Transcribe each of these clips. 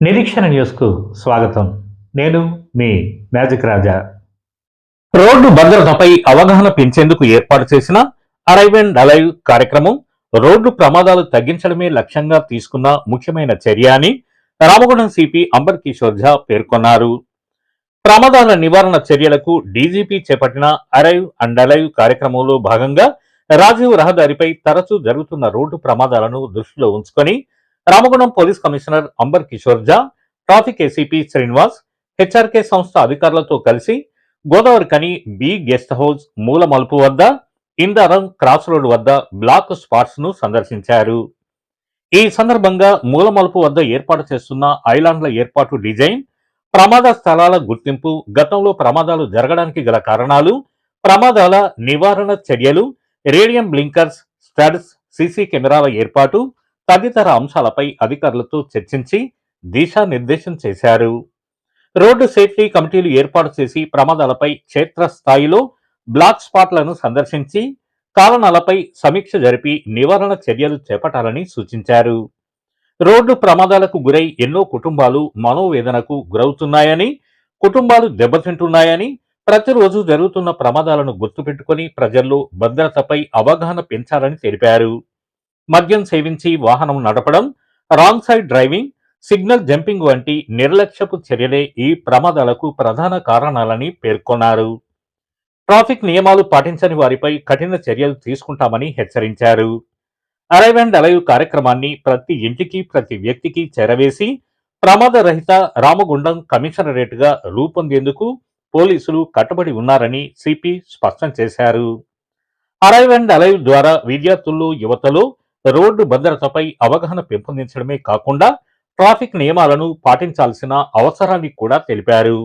నిరీక్షణ న్యూస్కు స్వాగతం. నేను మీ మ్యాజిక్ రాజా. రోడ్డు భద్రతపై అవగాహన పెంచేందుకు ఏర్పాటు చేసిన అరైవ్ అండ్ అలైవ్ కార్యక్రమం రోడ్డు ప్రమాదాలు తగ్గించడమే లక్ష్యంగా తీసుకున్న ముఖ్యమైన చర్య అని రామగుండం సిపి అంబర్ కిషోర్ ఝా పేర్కొన్నారు. ప్రమాదాల నివారణ చర్యలకు డీజీపీ చేపట్టిన అరైవ్ అండ్ అలైవ్ కార్యక్రమంలో భాగంగా రాజీవ్ రహదారిపై తరచూ జరుగుతున్న రోడ్డు ప్రమాదాలను దృష్టిలో ఉంచుకొని Ramagundam police commissioner Amber Kishor Jha traffic ACP Srinivas HRK సంస్థ అధికారులతో కలిసి గోదావరి కని బి గెస్ట్ హౌస్ మూల మలుపు వద్ద ఇందారం క్రాస్ రోడ్ వద్ద బ్లాక్ స్పాట్స్ను సందర్శించారు. ఈ సందర్భంగా మూల మలుపు వద్ద ఏర్పాటు చేస్తున్న ఐలాండ్ల ఏర్పాటు డిజైన్ ప్రమాద స్థలాల గుర్తింపు గతంలో ప్రమాదాలు జరగడానికి గల కారణాలు ప్రమాదాల నివారణ చర్యలు రేడియం బ్లింకర్స్ స్టడ్స్ సీసీ కెమెరాల ఏర్పాటు తదితర అంశాలపై అధికారులతో చర్చించి దిశానిర్దేశం చేశారు. రోడ్డు సేఫ్టీ కమిటీలు ఏర్పాటు చేసి ప్రమాదాలపై క్షేత్రస్థాయిలో బ్లాక్ స్పాట్లను సందర్శించి కారణాలపై సమీక్ష జరిపి నివారణ చర్యలు చేపట్టాలని సూచించారు. రోడ్డు ప్రమాదాలకు గురై ఎన్నో కుటుంబాలు మనోవేదనకు గురవుతున్నాయని కుటుంబాలు దెబ్బతింటున్నాయని ప్రతిరోజు జరుగుతున్న ప్రమాదాలను గుర్తుపెట్టుకుని ప్రజల్లో భద్రతపై అవగాహన పెంచాలని తెలిపారు. మద్యం సేవించి వాహనం నడపడం wrong side driving signal jumping వంటి నిర్లక్ష్యపు చర్యలే ఈ ప్రమాదాలకు ప్రధాన కారణాలని పేర్కొన్నారు. ట్రాఫిక్ నియమాలు పాటించని వారిపై కఠిన చర్యలు తీసుకుంటామని హెచ్చరించారు. అరైవ్ అండ్ అలైవ్ కార్యక్రమాన్ని ప్రతి ఇంటికి ప్రతి వ్యక్తికి చేరవేసి ప్రమాదరహిత రామగుండం కమిషనరేట్గా రూపొందేందుకు పోలీసులు కట్టుబడి ఉన్నారని సిపి స్పష్టం చేశారు. అరైవ్ అండ్ అలైవ్ ద్వారా విద్యార్థులు యువతలో రోడ్డు భద్రతపై అవగాహన పెంపొందించడమే కాకుండా ట్రాఫిక్ నియమాలను పాటించాల్సిన అవసరాన్ని కూడా తెలిపారు.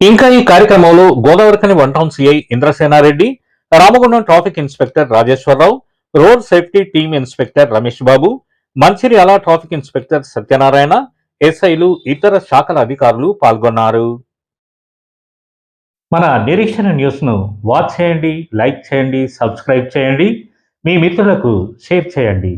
ఇంకా ఈ కార్యక్రమంలో Godavarikhani one town CI Indrasena Reddy Ramagundam traffic inspector Rajeswara Rao road safety team inspector Ramesh Babu Mancherial traffic inspector Satyanarayana ఎస్ఐలు ఇతర శాఖల అధికారులు పాల్గొన్నారు. మన నిరీక్షణ న్యూస్ను వాచ్ చేయండి లైక్ చేయండి సబ్స్క్రైబ్ చేయండి. మీ మిత్రులకు షేర్ చేయండి.